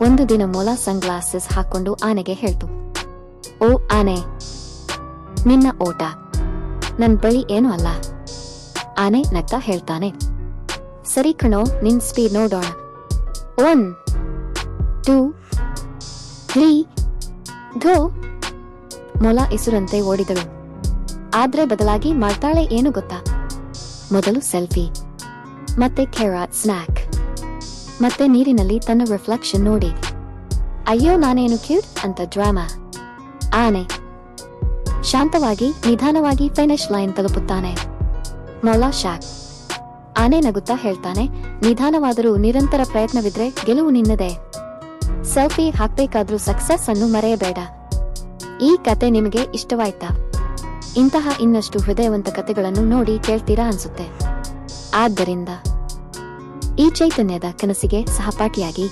ಒಂದು ದಿನ ಮೊಲ ಸನ್ಗ್ಲಾಸಸ್ ಹಾಕೊಂಡು ಆನೆಗೆ ಹೇಳ್ತು, ಓ ಆನೆ, ನಿನ್ನ ಓಟ, ನನ್ ಬಳಿ ಏನು ಅಲ್ಲ, ಆನೆ ನಗ್ತಾ ಹೇಳ್ತಾನೆ. ಸರಿ ಕಣೋ, ನಿನ್ ಸ್ಪೀಡ್ ನೋಡೋಣ. ಒನ್ ಟೂ ತ್ರೀ ಧೋ ಮೊಲ ಇಸುರಂತೆ ಓಡಿದಳು. ಆದ್ರೆ ಬದಲಾಗಿ ಮಾಡ್ತಾಳೆ ಏನು ಗೊತ್ತಾ? ಮೊದಲು ಸೆಲ್ಫಿ, ಮತ್ತೆ ಖೇರಾ ಸ್ನ್ಯಾಕ್ ಮತ್ತೆ ನೀರಿನಲ್ಲಿ ತನ್ನ ರಿಫ್ಲೆಕ್ಷನ್ ನೋಡಿ. ಅಯ್ಯೋ, ನಾನೇನು ಕ್ಯೂಟ್ ಅಂತ ಡ್ರಾಮಾ. ಆನೆ. ಶಾಂತವಾಗಿ, ನಿಧಾನವಾಗಿ ಫಿನಿಶ್ ಲೈನ್ ತಲುಪುತ್ತಾನೆ. ಮೊಲಾ ಶಾಕ್. ಆನೆ ನಗುತ್ತಾ ಹೇಳ್ತಾನೆ, ನಿಧಾನವಾದರೂ ನಿರಂತರ ಪ್ರಯತ್ನವಿದ್ರೆ ಗೆಲುವು ನಿನ್ನದೇ. ಸೆಲ್ಫಿ ಹಾಕ್ಬೇಕಾದ್ರೂ ಸಕ್ಸಸ್ ಅನ್ನು ಮರೆಯಬೇಡ. ಈ ಕತೆ ನಿಮಗೆ ಇಷ್ಟವಾಯ್ತಾ? ಇಂತಹ ಇನ್ನಷ್ಟು ಹೃದಯವಂತ ಕತೆಗಳನ್ನು ನೋಡಿ ಕೇಳ್ತೀರಾ ಅನ್ಸುತ್ತೆ. ಆದ್ದರಿಂದ ಈ ಚೈತನ್ಯದ ಕನಸಿಗೆ ಸಹಪಾಠಿಯಾಗಿ